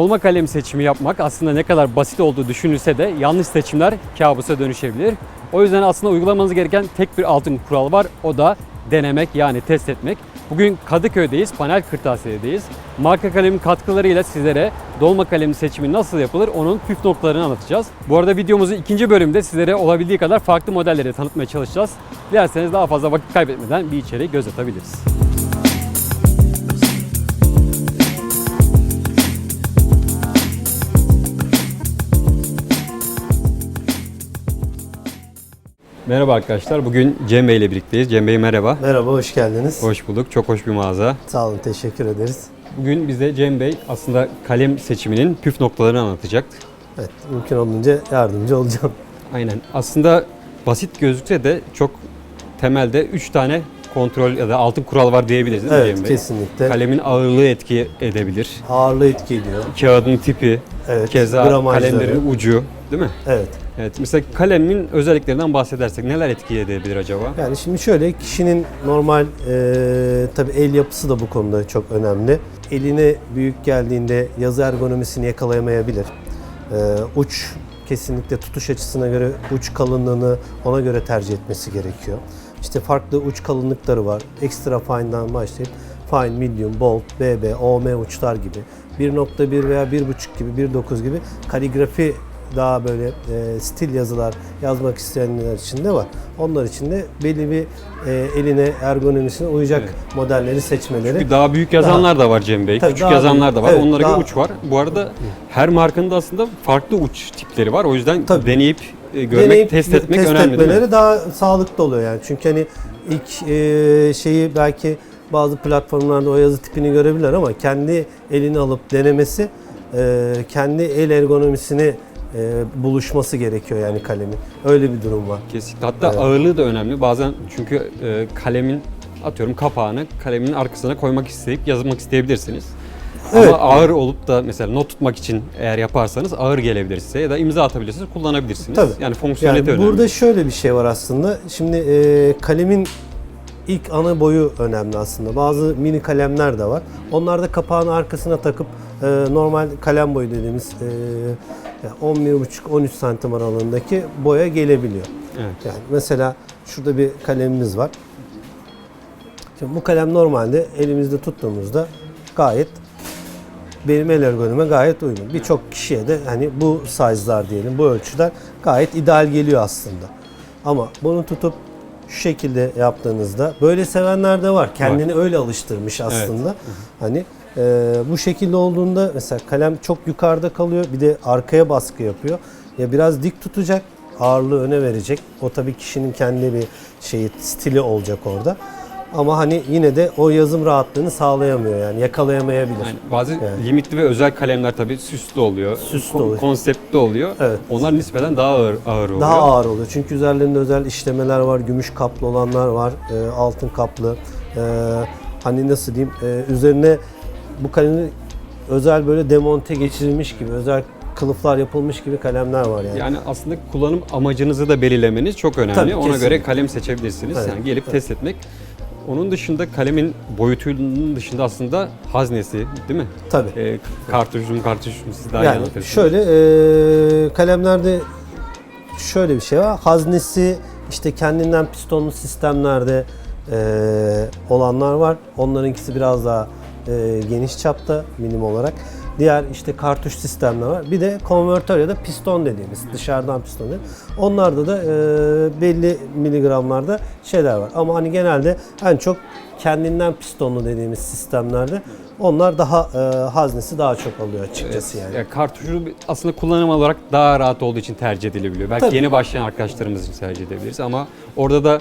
Dolma kalem seçimi yapmak aslında ne kadar basit olduğu düşünülse de yanlış seçimler kabusa dönüşebilir. O yüzden aslında uygulamanız gereken tek bir altın kural var. O da denemek yani test etmek. Bugün Kadıköy'deyiz, panel kırtasiyedeyiz. Marka kalemin katkılarıyla sizlere dolma kalemi seçimi nasıl yapılır onun püf noktalarını anlatacağız. Bu arada videomuzun ikinci bölümde sizlere olabildiği kadar farklı modelleri tanıtmaya çalışacağız. Dilerseniz daha fazla vakit kaybetmeden bir içeri göz atabiliriz. Merhaba arkadaşlar. Bugün Cem Bey ile birlikteyiz. Cem Bey merhaba. Merhaba, hoş geldiniz. Hoş bulduk. Çok hoş bir mağaza. Sağ olun, teşekkür ederiz. Bugün bize Cem Bey aslında kalem seçiminin püf noktalarını anlatacak. Evet, mümkün olduğunca yardımcı olacağım. Aynen. Aslında basit gözükse de çok temelde 3 tane kontrol ya da altın kural var diyebiliriz değil mi Evet, Cem Bey? kesinlikle. Kalemin ağırlığı etki edebilir. Ağırlığı etki ediyor. Kağıdın tipi, Evet, keza gramajları. kalemlerin ucu değil mi? Evet. Evet. Mesela kalemin özelliklerinden bahsedersek neler etki edebilir acaba? Yani şimdi şöyle, kişinin normal, e, tabii el yapısı da bu konuda çok önemli. Eline büyük geldiğinde yazı ergonomisini yakalayamayabilir. E, uç kesinlikle tutuş açısına göre uç kalınlığını ona göre tercih etmesi gerekiyor. İşte farklı uç kalınlıkları var. Extra fine'dan başlayıp fine, medium, bold, BB, OM uçlar gibi 1.1 veya 1.5 gibi 1.9 gibi kaligrafi daha böyle e, stil yazılar yazmak isteyenler için de var. Onlar için de belli bir e, eline ergonomisine uyacak Evet. modelleri seçmeleri. Çünkü daha büyük yazanlar da var Cem Bey. Tabii Küçük daha yazanlar da var. büyük. Evet, Onlara daha- göre uç var. Bu arada her markanın da aslında farklı uç tipleri var. O yüzden Tabii. deneyip görmek, Deneyip test etmek test önemli mi? etmeleri daha sağlıklı oluyor yani. Çünkü hani ilk e, şeyi belki bazı platformlarda o yazı tipini görebilirler ama kendi elini alıp denemesi e, kendi el ergonomisini e, buluşması gerekiyor yani kalemin. Öyle bir durum var. Kesinlikle. Hatta Evet. ağırlığı da önemli. Bazen çünkü e, kalemin atıyorum kapağını kalemin arkasına koymak isteyip yazmak isteyebilirsiniz. Evet. Ama ağır olup da mesela not tutmak için eğer yaparsanız ağır gelebilir size ya da imza atabilirsiniz, kullanabilirsiniz. Tabii. Yani fonksiyonelite Yani önemli. burada şöyle bir şey var aslında. Şimdi e, kalemin ilk ana boyu önemli aslında. Bazı mini kalemler de var. Onlar da kapağın arkasına takıp e, normal kalem boyu dediğimiz e, yani 11,5-13 santim aralığındaki boya gelebiliyor. Evet. Yani mesela şurada bir kalemimiz var. Şimdi bu kalem normalde elimizde tuttuğumuzda gayet benim el ergonome gayet uygun. Birçok kişiye de hani bu size'lar diyelim, bu ölçüler gayet ideal geliyor aslında. Ama bunu tutup şu şekilde yaptığınızda böyle sevenler de var. Kendini öyle alıştırmış aslında. Hani e, bu şekilde olduğunda mesela kalem çok yukarıda kalıyor. Bir de arkaya baskı yapıyor. Ya biraz dik tutacak, ağırlığı öne verecek. O tabii kişinin kendi bir şeyi, stili olacak orada. Ama hani yine de o yazım rahatlığını sağlayamıyor yani yakalayamayabilir. Yani bazı Yani. limitli ve özel kalemler tabii süslü oluyor. Süslü oluyor. Konseptli oluyor. Evet. Onlar nispeten daha ağır, ağır oluyor. Daha ağır oluyor. Çünkü üzerlerinde özel işlemeler var. Gümüş kaplı olanlar var. e, altın kaplı. E, hani nasıl diyeyim? e, üzerine bu kalemi özel böyle demonte geçirilmiş gibi, özel kılıflar yapılmış gibi kalemler var yani. Yani aslında kullanım amacınızı da belirlemeniz çok önemli. Tabii, Ona kesinlikle. göre kalem seçebilirsiniz. Evet, Yani gelip test etmek. Onun dışında kalemin boyutunun dışında aslında haznesi değil mi? Tabii. Ee, kartuşum kartuşum siz daha iyi Yani anlatırsınız. şöyle e, kalemlerde şöyle bir şey var. Haznesi işte kendinden pistonlu sistemlerde e, olanlar var. Onlarınkisi biraz daha e, geniş çapta minim olarak. Diğer işte kartuş sistemler var. Bir de konvertör ya da piston dediğimiz dışarıdan piston dediğimiz. Onlarda da e, belli miligramlarda şeyler var. Ama hani genelde en çok kendinden pistonlu dediğimiz sistemlerde onlar daha e, haznesi daha çok alıyor açıkçası yani. Ya kartuşu aslında kullanım olarak daha rahat olduğu için tercih edilebiliyor. Belki Tabii. yeni başlayan arkadaşlarımız için tercih edebiliriz ama orada da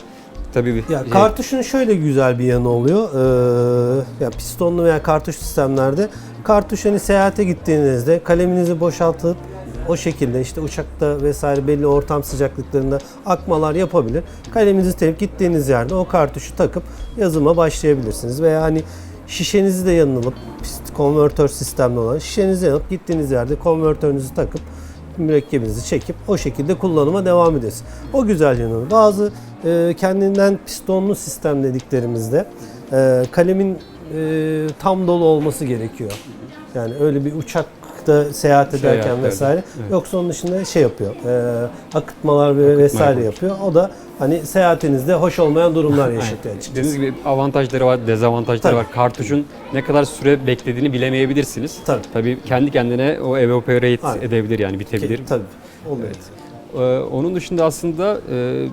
tabii bir Ya şey- kartuşun şöyle güzel bir yanı oluyor. Ee, ya pistonlu veya kartuş sistemlerde kartuş hani seyahate gittiğinizde kaleminizi boşaltıp o şekilde işte uçakta vesaire belli ortam sıcaklıklarında akmalar yapabilir. Kaleminizi tepip gittiğiniz yerde o kartuşu takıp yazıma başlayabilirsiniz. Veya hani şişenizi de yanına alıp konvertör sistemli olan şişenizi yanıp gittiğiniz yerde konvertörünüzü takıp mürekkebinizi çekip o şekilde kullanıma devam ediyoruz. O güzel yanı. Bazı e, kendinden pistonlu sistem dediklerimizde e, kalemin e, tam dolu olması gerekiyor. Yani öyle bir uçak uzakta seyahat ederken Seyahatlerde, vesaire. evet. Yoksa onun dışında şey yapıyor. E, akıtmalar ve vesaire yapıyor. O da hani seyahatinizde hoş olmayan durumlar yaşatıyor açıkçası. Dediğiniz gibi avantajları var, dezavantajları Tabii. var. Kartuşun ne kadar süre beklediğini bilemeyebilirsiniz. Tabii. Kendi kendine o evaporate Aynen. edebilir yani bitebilir. Tabii. Oluyor. Ee, onun dışında aslında e,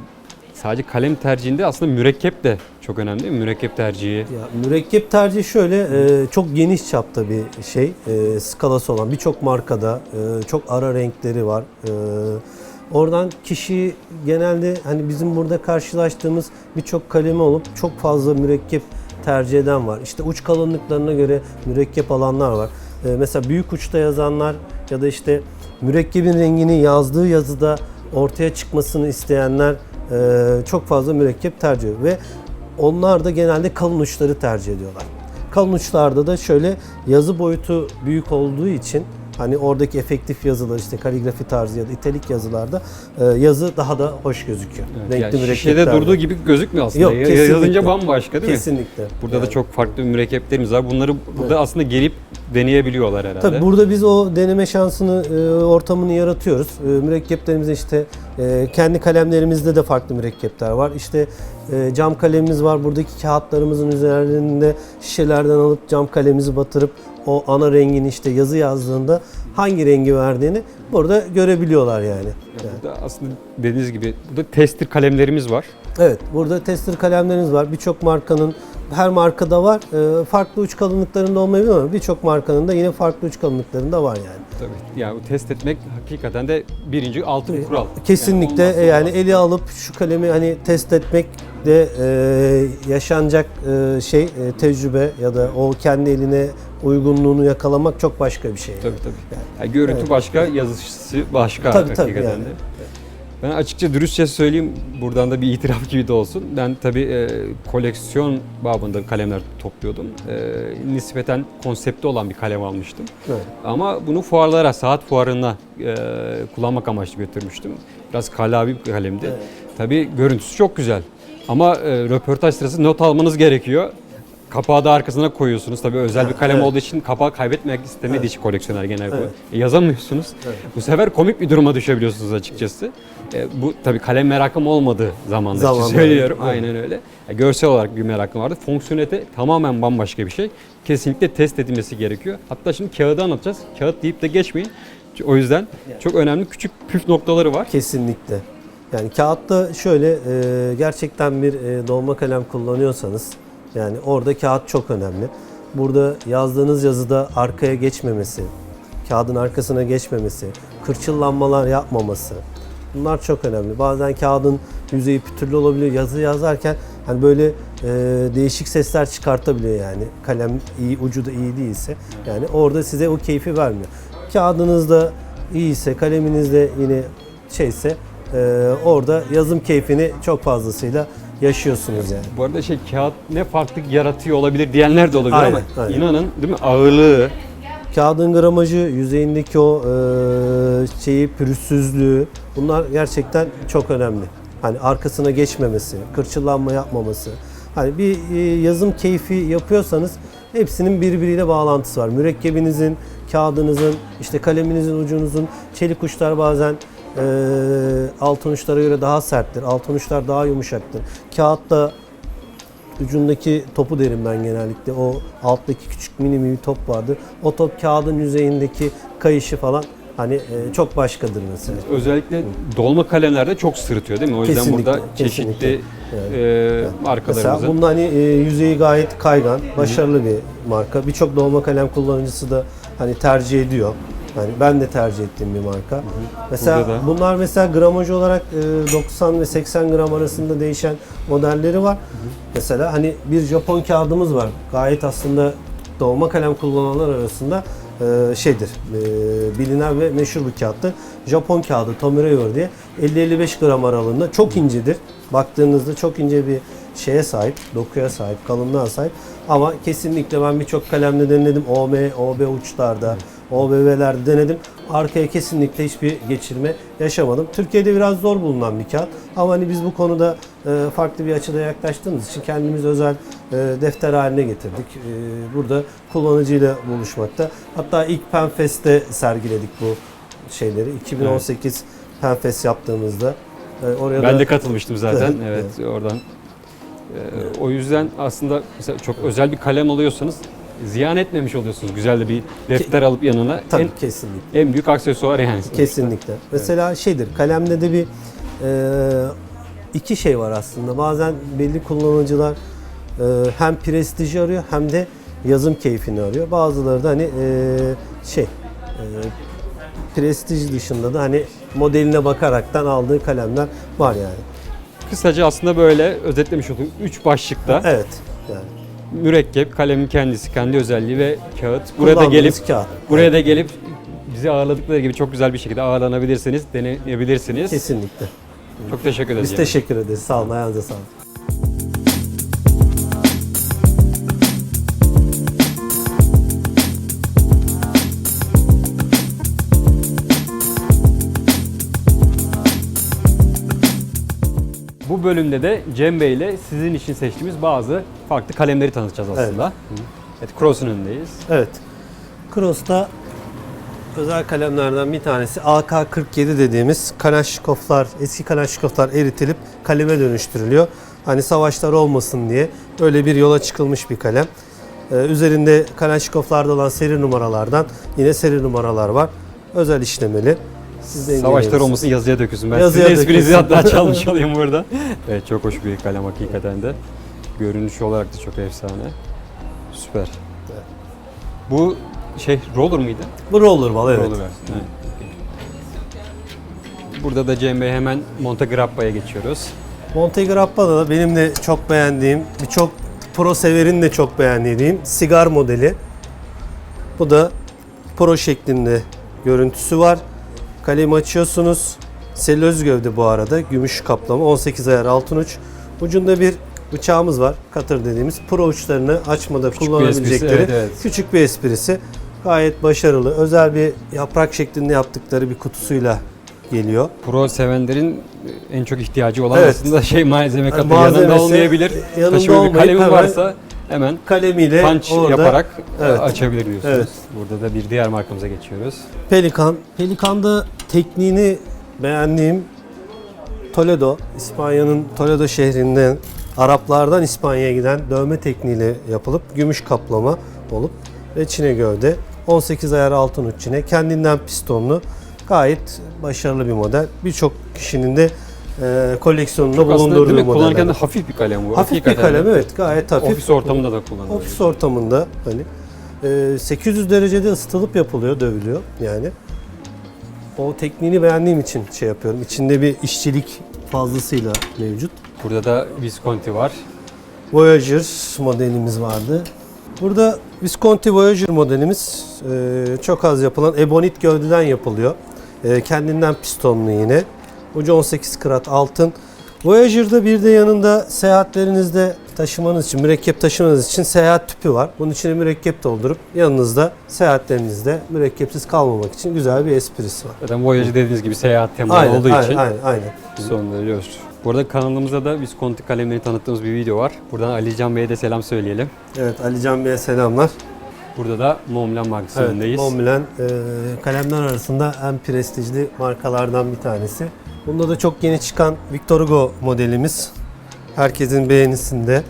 sadece kalem tercihinde aslında mürekkep de çok önemli değil mi? Mürekkep tercihi. Ya, mürekkep tercihi şöyle e, çok geniş çapta bir şey e, skalası olan birçok markada e, çok ara renkleri var. E, oradan kişi genelde hani bizim burada karşılaştığımız birçok kalemi olup çok fazla mürekkep tercih eden var. İşte uç kalınlıklarına göre mürekkep alanlar var. E, mesela büyük uçta yazanlar ya da işte mürekkebin rengini yazdığı yazıda ortaya çıkmasını isteyenler e, çok fazla mürekkep tercih ediyor ve onlar da genelde kalın uçları tercih ediyorlar. Kalın uçlarda da şöyle yazı boyutu büyük olduğu için hani oradaki efektif yazılar işte kaligrafi tarzı ya da italik yazılarda e, yazı daha da hoş gözüküyor. Yani mürekkeplerle. şişede durduğu gibi gözükmüyor aslında. Yok, Ya- kesinlikle. Yazınca bambaşka değil mi? Kesinlikle. Burada da Yani. çok farklı mürekkeplerimiz var. Bunları burada aslında gelip deneyebiliyorlar herhalde. Tabii burada biz o deneme şansını, e, ortamını yaratıyoruz. E, mürekkeplerimizde işte e, kendi kalemlerimizde de farklı mürekkepler var. İşte cam kalemimiz var. Buradaki kağıtlarımızın üzerinde şişelerden alıp cam kalemizi batırıp o ana rengini işte yazı yazdığında hangi rengi verdiğini burada görebiliyorlar yani. Ya Yani. Burada aslında dediğiniz gibi burada tester kalemlerimiz var. Evet, burada tester kalemlerimiz var. Birçok markanın her markada var. E, farklı uç kalınlıklarında olmayabilir ama birçok markanın da yine farklı uç kalınlıklarında var yani. Tabii. Yani test etmek hakikaten de birinci altın kural. Kesinlikle Yani yani, eli alıp şu kalemi hani test etmek de e, yaşanacak e, şey e, tecrübe ya da o kendi eline uygunluğunu yakalamak çok başka bir şey. Tabii tabii. Yani görüntü Evet. başka, yazısı başka Tabii, tabii, hakikaten yani. de. Ben açıkça dürüstçe söyleyeyim, buradan da bir itiraf gibi de olsun. Ben tabii e, koleksiyon babında kalemler topluyordum. E, nispeten konsepti olan bir kalem almıştım. Evet. Ama bunu fuarlara, saat fuarına e, kullanmak amaçlı götürmüştüm. Biraz kalabi bir kalemdi. Evet. Tabii görüntüsü çok güzel. Ama e, röportaj sırası not almanız gerekiyor. Kapağı da arkasına koyuyorsunuz. Tabii özel bir kalem Evet. olduğu için kapağı kaybetmek istemediği Evet. için koleksiyoner genelde. Evet. E, yazamıyorsunuz. Evet. Bu sefer komik bir duruma düşebiliyorsunuz açıkçası. E, bu tabii kalem merakım olmadığı zamanda Zamanında, söylüyorum. evet. Aynen öyle. E, görsel olarak bir merakım vardı. Fonksiyonete tamamen bambaşka bir şey. Kesinlikle test edilmesi gerekiyor. Hatta şimdi kağıdı anlatacağız. Kağıt deyip de geçmeyin. O yüzden çok önemli küçük püf noktaları var. Kesinlikle. Yani kağıtta şöyle e, gerçekten bir e, dolma kalem kullanıyorsanız yani orada kağıt çok önemli. Burada yazdığınız yazıda arkaya geçmemesi, kağıdın arkasına geçmemesi, kırçıllanmalar yapmaması. Bunlar çok önemli. Bazen kağıdın yüzeyi pütürlü olabiliyor. Yazı yazarken hani böyle e, değişik sesler çıkartabiliyor yani. Kalem iyi, ucu da iyi değilse. Yani orada size o keyfi vermiyor. Kağıdınız da iyiyse, kaleminiz de yine şeyse e, orada yazım keyfini çok fazlasıyla yaşıyorsunuz yani. Bu arada şey kağıt ne farklılık yaratıyor olabilir diyenler de olabilir Aynen, ama aynen. inanın değil mi ağırlığı Kağıdın gramajı, yüzeyindeki o e, şeyi, pürüzsüzlüğü bunlar gerçekten çok önemli. Hani arkasına geçmemesi, kırçıllanma yapmaması. Hani bir e, yazım keyfi yapıyorsanız hepsinin birbiriyle bağlantısı var. Mürekkebinizin, kağıdınızın, işte kaleminizin ucunuzun, çelik uçlar bazen altın uçlara göre daha serttir. Altın uçlar daha yumuşaktır. Kağıtta ucundaki topu derim ben genellikle. O alttaki küçük mini bir top vardır. O top kağıdın yüzeyindeki kayışı falan hani e, çok başkadır mesela. özellikle dolma kalemlerde çok sırıtıyor değil mi? O yüzden Kesinlikle, burada çeşitli kesinlikle. e, Mesela markalarımızın bunun hani e, yüzeyi gayet kaygan, başarılı bir marka. Birçok dolma kalem kullanıcısı da hani tercih ediyor. Yani ben de tercih ettiğim bir marka. Mesela Burada da. bunlar mesela gramaj olarak e, 90 ve 80 gram arasında değişen modelleri var. Mesela hani bir Japon kağıdımız var. Gayet aslında dolma kalem kullananlar arasında e, şeydir. e, bilinen ve meşhur bir kağıttır. Japon kağıdı Tomirever diye 50-55 gram aralığında çok incedir. Baktığınızda çok ince bir şeye sahip, dokuya sahip, kalınlığa sahip. Ama kesinlikle ben birçok kalemde denedim. OM, OB uçlarda, OBV'lerde denedim. Arkaya kesinlikle hiçbir geçirme yaşamadım. Türkiye'de biraz zor bulunan bir kağıt. Ama hani biz bu konuda e, farklı bir açıda yaklaştığımız için kendimiz özel e, defter haline getirdik. E, burada kullanıcıyla buluşmakta. Hatta ilk Penfest'te sergiledik bu şeyleri. 2018 Penfest yaptığımızda. Oraya Ben da de katılmıştım zaten. Evet, Evet, oradan. O yüzden aslında mesela çok özel bir kalem alıyorsanız ziyan etmemiş oluyorsunuz. Güzel de bir defter alıp yanına. tabii En, kesinlikle. en büyük aksesuar yani. Kesinlikle. Mesela şeydir, kalemde de bir e, iki şey var aslında. Bazen belli kullanıcılar e, hem prestiji arıyor hem de yazım keyfini arıyor. Bazıları da hani e, şey e, prestij dışında da hani modeline bakaraktan aldığı kalemler var yani. Kısaca aslında böyle özetlemiş oldum. Üç başlıkta Evet. Yani mürekkep, kalemin kendisi, kendi özelliği ve kağıt. Burada gelip kullandığımız kağıt. buraya da gelip bizi ağırladıkları gibi çok güzel bir şekilde ağırlanabilirsiniz, deneyebilirsiniz. Kesinlikle. Çok teşekkür ederiz. Biz teşekkür ederiz. Sağ olun. Ayağınıza sağlık. Bölümde de Cem Bey ile sizin için seçtiğimiz bazı farklı kalemleri tanıtacağız aslında. Evet, Cross'un önündeyiz. Evet. Cross'ta özel kalemlerden bir tanesi AK-47 dediğimiz Kalashnikovlar, eski Kalashnikovlar eritilip kaleme dönüştürülüyor. Hani savaşlar olmasın diye öyle bir yola çıkılmış bir kalem. Ee, üzerinde Kalashnikovlarda olan seri numaralardan yine seri numaralar var. Özel işlemeli. Siz de Savaşlar olmasın yazıya dökülsün. Ben Yazıya sizin esprinizi hatta çalmış olayım burada. Evet çok hoş bir kalem hakikaten de. Görünüş olarak da çok efsane. Süper. Bu şey roller mıydı? Bu evet. Roller versiyonu. Evet. Burada da Cem Bey hemen Montegrappa'ya geçiyoruz. Montegrappa'da da benim de çok beğendiğim, birçok pro severin de çok beğendiği diyeyim, sigar modeli. Bu da pro şeklinde görüntüsü var. Kalemi açıyorsunuz. Selüloz gövde bu arada. Gümüş kaplama. 18 ayar altın uç. Ucunda bir bıçağımız var. Cutter dediğimiz. Pro uçlarını açmada bir kullanabilecekleri esprisi, evet, evet. küçük bir esprisi. Gayet başarılı. Özel bir yaprak şeklinde yaptıkları bir kutusuyla geliyor. Pro sevenlerin en çok ihtiyacı olan Evet. aslında şey malzeme katı malzemesi yanında olmayabilir. yanında Taşıma bir kalemi varsa hemen Kalemiyle punch orada yaparak Evet. açabilir diyorsunuz. Evet. Burada da bir diğer markamıza geçiyoruz. Pelikan. Pelikan'da tekniğini beğendiğim Toledo, İspanya'nın Toledo şehrinden Araplardan İspanya'ya giden dövme tekniğiyle yapılıp gümüş kaplama olup ve çine gövde. 18 ayar altın uç çine. Kendinden pistonlu. Gayet başarılı bir model. Birçok kişinin de e, koleksiyonunda Çok bulundurduğu mi? Kullanırken de modeller. hafif bir kalem bu. Hafif bir kalem evet gayet hafif. Ofis ortamında da kullanılıyor. Ofis ortamında hani e, 800 derecede ısıtılıp yapılıyor, dövülüyor yani. O tekniğini beğendiğim için şey yapıyorum. İçinde bir işçilik fazlasıyla mevcut. Burada da Visconti var. Voyager modelimiz vardı. Burada Visconti Voyager modelimiz e, çok az yapılan ebonit gövdeden yapılıyor. E, kendinden pistonlu yine. Ucu 18 karat altın. Voyager'da bir de yanında seyahatlerinizde taşımanız için, mürekkep taşımanız için seyahat tüpü var. Bunun içine mürekkep doldurup yanınızda seyahatlerinizde mürekkepsiz kalmamak için güzel bir esprisi var. Zaten Voyage dediğiniz gibi seyahat temalı Aynen, olduğu aynen, için aynen, aynen. sonlandırıyoruz. Burada kanalımızda da Visconti kalemlerini tanıttığımız bir video var. Buradan Ali Can Bey'e de selam söyleyelim. Evet, Ali Can Bey'e selamlar. Burada da Montblanc markası Evet, önündeyiz. Montblanc e, kalemler arasında en prestijli markalardan bir tanesi. Bunda da çok yeni çıkan Victor Hugo modelimiz. Herkesin beğenisinde.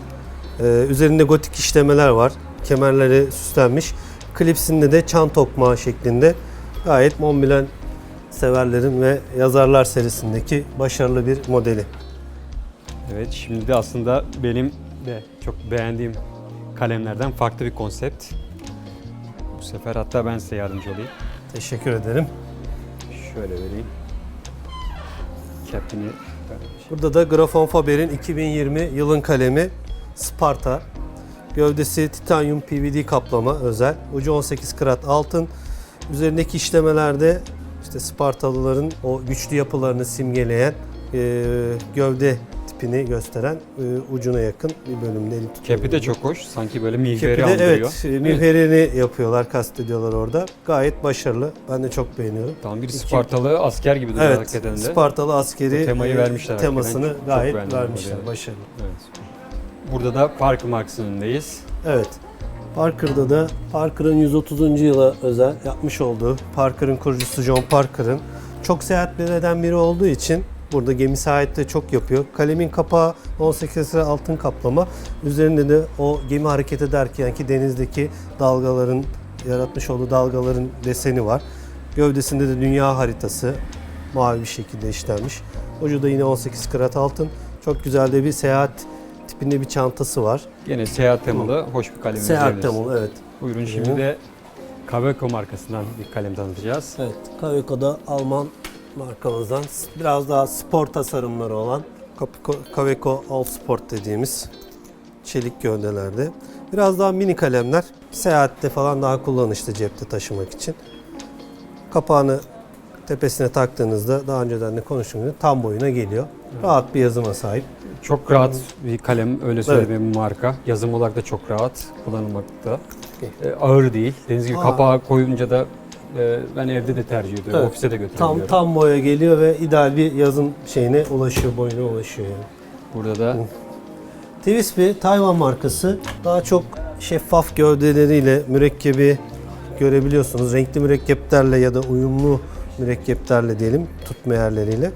E, üzerinde gotik işlemeler var. Kemerleri süslenmiş. Klipsinde de çan tokmağı şeklinde. Gayet Montblanc severlerin ve yazarlar serisindeki başarılı bir modeli. Evet şimdi de aslında benim de çok beğendiğim kalemlerden farklı bir konsept. Bu sefer hatta ben size yardımcı olayım. Teşekkür ederim. Şöyle vereyim. Cap'ini Burada da Grafon Faber'in 2020 yılın kalemi Sparta. Gövdesi titanyum PVD kaplama özel. Ucu 18 karat altın. Üzerindeki işlemelerde işte Spartalıların o güçlü yapılarını simgeleyen e, gövde tipini gösteren e, ucuna yakın bir bölümde eli tutuyor. Kepi de çok hoş. Sanki böyle mihveri Kepi de andırıyor. evet, mihverini yapıyorlar, kastediyorlar orada. Gayet başarılı. Ben de çok beğeniyorum. Tam bir Spartalı asker gibi duruyor Evet, hakikaten de. Spartalı askeri temayı e, vermişler temasını hakikaten. Çok gayet beğendim vermişler. evet. Başarılı. Evet. Burada da Parker markasının önündeyiz. Evet. Parker'da da Parker'ın 130. yıla özel yapmış olduğu Parker'ın kurucusu John Parker'ın çok seyahatler eden biri olduğu için burada gemi seyahati çok yapıyor. Kalemin kapağı 18 lira altın kaplama. Üzerinde de o gemi hareket ederken ki denizdeki dalgaların yaratmış olduğu dalgaların deseni var. Gövdesinde de dünya haritası mavi bir şekilde işlenmiş. Ucu da yine 18 karat altın. Çok güzel de bir seyahat tipinde bir çantası var. Yine seyahat temalı hoş bir kalem Seyahat temalı evet. Buyurun şimdi de Kaveco markasından bir kalem tanıtacağız. Evet, Kaveco'da Alman markamızdan biraz daha spor tasarımları olan Kaveco- All Sport dediğimiz çelik gövdelerde. Biraz daha mini kalemler. Seyahatte falan daha kullanışlı cepte taşımak için. Kapağını tepesine taktığınızda daha önceden de konuştuğum gibi tam boyuna geliyor. Rahat bir yazıma sahip. Çok rahat bir kalem öyle söyleyeyim bir marka. Yazım olarak da çok rahat kullanılmakta. E, ağır değil. Deniz gibi Aa. kapağı koyunca da e, ben evde de tercih ediyorum. Evet. Ofise de götürebiliyorum. Tam tam boya geliyor ve ideal bir yazım şeyine ulaşıyor, boyuna ulaşıyor yani. Burada da Twisby Tayvan markası daha çok şeffaf gövdeleriyle mürekkebi görebiliyorsunuz. Renkli mürekkeplerle ya da uyumlu mürekkeplerle diyelim tutma yerleriyle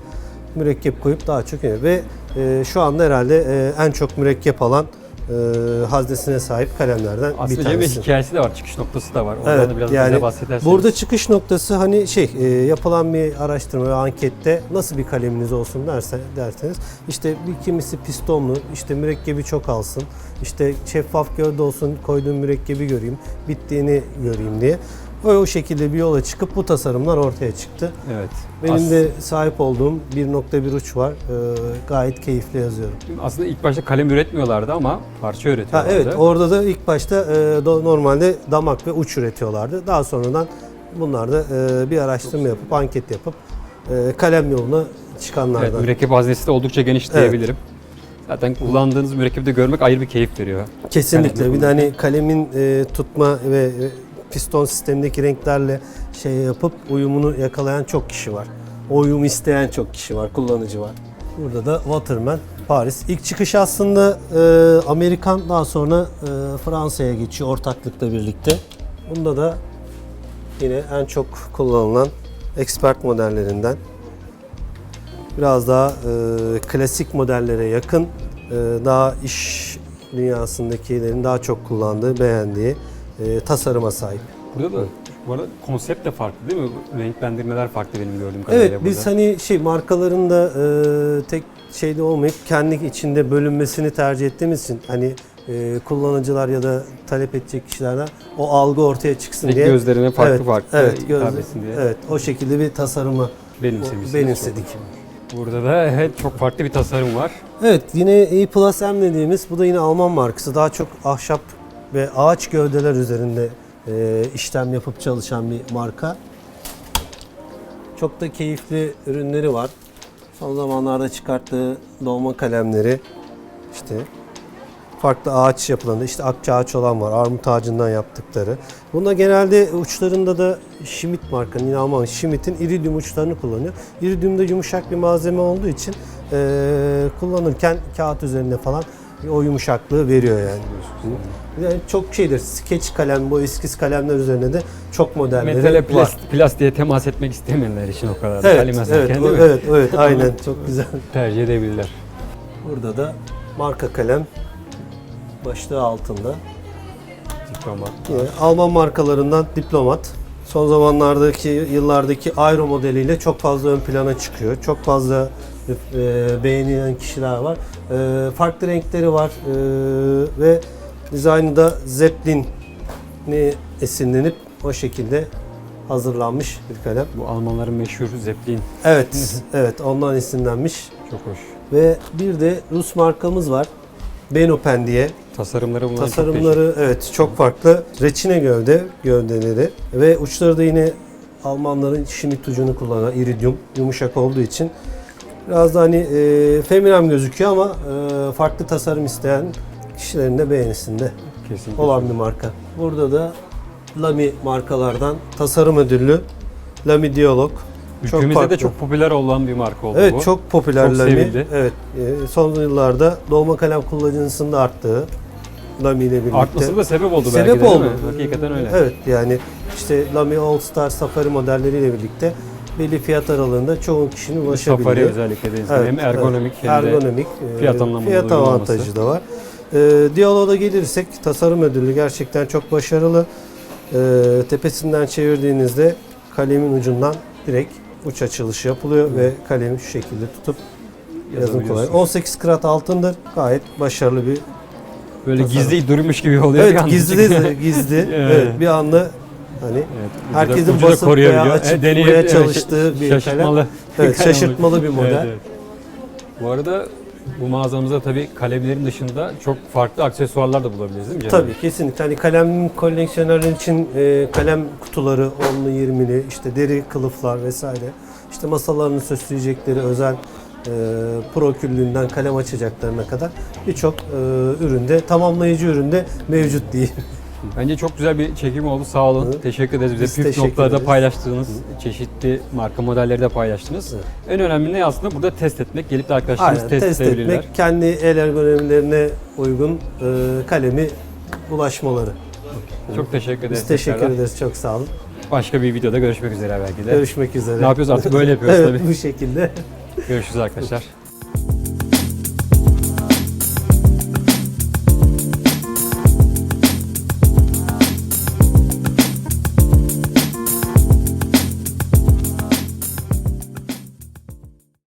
mürekkep koyup daha çok iyi. Ve e, şu anda herhalde e, en çok mürekkep alan e, haznesine sahip kalemlerden bir aslında Bey tanesi. hikayesi de var, çıkış noktası da var. Ondan Evet, da biraz yani bize bahsederseniz. Burada çıkış noktası hani şey e, yapılan bir araştırma ve ankette nasıl bir kaleminiz olsun derse derseniz işte bir kimisi pistonlu işte mürekkebi çok alsın işte şeffaf gövde olsun koyduğum mürekkebi göreyim bittiğini göreyim diye o, o şekilde bir yola çıkıp bu tasarımlar ortaya çıktı. Evet. Benim As- de sahip olduğum 1.1 uç var. E, gayet keyifli yazıyorum. aslında ilk başta kalem üretmiyorlardı ama parça Ha, üretiyorlardı. evet orada da ilk başta e, do- normalde damak ve uç üretiyorlardı. Daha sonradan bunlar da e, bir araştırma yapıp anket yapıp e, kalem yoluna Evet, çıkanlardan. mürekkep haznesi de oldukça geniş Evet. diyebilirim. Zaten kullandığınız mürekkebi de görmek ayrı bir keyif veriyor. Kesinlikle. Kalemle Bir de hani kalemin e, tutma ve e, piston sistemindeki renklerle şey yapıp uyumunu yakalayan çok kişi var. O uyumu isteyen çok kişi var, kullanıcı var. Burada da Waterman Paris. İlk çıkış aslında e, Amerikan daha sonra e, Fransa'ya geçiyor ortaklıkla birlikte. Bunda da yine en çok kullanılan expert modellerinden. Biraz daha e, klasik modellere yakın, e, daha iş dünyasındakilerin daha çok kullandığı, beğendiği e, tasarıma sahip. Burada da bu arada konsept de farklı değil mi? Renklendirmeler farklı benim gördüğüm kadarıyla Evet, burada. biz hani şey markaların da e, tek şeyde olmayıp kendi içinde bölünmesini tercih ettiğimiz için hani e, kullanıcılar ya da talep edecek kişilerden o algı ortaya çıksın Renk diye. gözlerine farklı evet, farklı evet, hitap göz- etsin diye Evet, o şekilde bir tasarımı benimsemişsiniz. benimsedik. Burada da evet çok farklı bir tasarım var. Evet yine E Plus M dediğimiz bu da yine Alman markası. Daha çok ahşap ve ağaç gövdeler üzerinde e, işlem yapıp çalışan bir marka. Çok da keyifli ürünleri var. Son zamanlarda çıkarttığı dolma kalemleri işte farklı ağaç yapılarında işte akça ağaç olan var. Armut ağacından yaptıkları. Bunda genelde uçlarında da Schmidt markanın yine Alman Schmidt'in iridium uçlarını kullanıyor. Iridium da yumuşak bir malzeme olduğu için eee, kullanırken kağıt üzerinde falan o yumuşaklığı veriyor yani. Yani çok şeydir. Sketch kalem, bu eskiz kalemler üzerine de çok modelleri Metale var. plast, plastiğe temas etmek istemeyenler için o kadar. Evet, Kalem evet, değil mi? evet, evet, aynen çok güzel. Tercih edebilirler. Burada da marka kalem başlığı altında. Diplomat. Yine Alman markalarından diplomat. Son zamanlardaki yıllardaki Aero modeliyle çok fazla ön plana çıkıyor. Çok fazla e, beğenilen kişiler var. E, farklı renkleri var e, ve dizaynı da Zeppelin'i esinlenip o şekilde hazırlanmış bir kalem. Bu Almanların meşhur Zeppelin Evet, evet ondan esinlenmiş. çok hoş. Ve bir de Rus markamız var. Benopen diye. Tasarımları bunların çok Tasarımları evet çok farklı. Reçine gövde gövdeleri ve uçları da yine Almanların Schmidt ucunu kullanan iridium yumuşak olduğu için Biraz da hani e, feminen gözüküyor ama e, farklı tasarım isteyen kişilerin de beğenisinde Kesinlikle. olan bir marka. Burada da Lamy markalardan tasarım ödüllü Lamy Dialog. Ülkemizde de çok popüler olan bir marka oldu Evet bu. çok popüler Çok Lamy. sevildi. Evet e, son yıllarda dolma kalem kullanıcısının da arttığı Lamy ile birlikte. Artmasına da sebep oldu Sebep belki de oldu. Hakikaten öyle. Evet yani işte Lamy All Star Safari modelleriyle birlikte belli fiyat aralığında çoğu kişinin ulaşabiliyor. Safari özellikle de Evet, hem ergonomik evet. hem de ergonomik e, fiyat anlamında fiyat uygun olması. avantajı da var. E, Diyaloğa gelirsek tasarım ödüllü gerçekten çok başarılı. E, tepesinden çevirdiğinizde kalemin ucundan direkt uç açılışı yapılıyor ve kalemi şu şekilde tutup yazım kolay. Yazabiliyorsun. 18 karat altındır. Gayet başarılı bir böyle tasarım. gizli durmuş gibi oluyor. Evet gizli gizli. Evet. evet bir anda hani Evet, herkesin ucu da basıp koruyabiliyor. veya açıp E, deneyip- bulmaya evet, çalıştığı bir şaşırtmalı. evet kalem şaşırtmalı bir model. Evet, evet. Bu arada bu mağazamızda tabii kalemlerin dışında çok farklı aksesuarlar da bulabiliriz değil mi? Tabii kesinlikle. Hani kalem koleksiyonerler için e, kalem kutuları 10'lu 20'li işte deri kılıflar vesaire. İşte masalarını süsleyecekleri özel e, pro küllüğünden kalem açacaklarına kadar birçok e, üründe tamamlayıcı üründe mevcut değil. Bence çok güzel bir çekim oldu. Sağ olun. Evet. Teşekkür ederiz. Bize Biz püf teşekkür noktaları da ederiz. paylaştığınız, çeşitli marka modelleri de paylaştınız. Evet. En önemli ne aslında burada test etmek. Gelip de arkadaşlarımız Aynen, test, test edebilirler. etmek, kendi el ergonomilerine uygun e, kalemi ulaşmaları. Çok teşekkür ederiz. Biz teşekkür tekrardan. ederiz. Çok sağ olun. Başka bir videoda görüşmek üzere belki de. Görüşmek üzere. Ne yapıyoruz artık böyle yapıyoruz evet, tabii. bu şekilde. Görüşürüz arkadaşlar.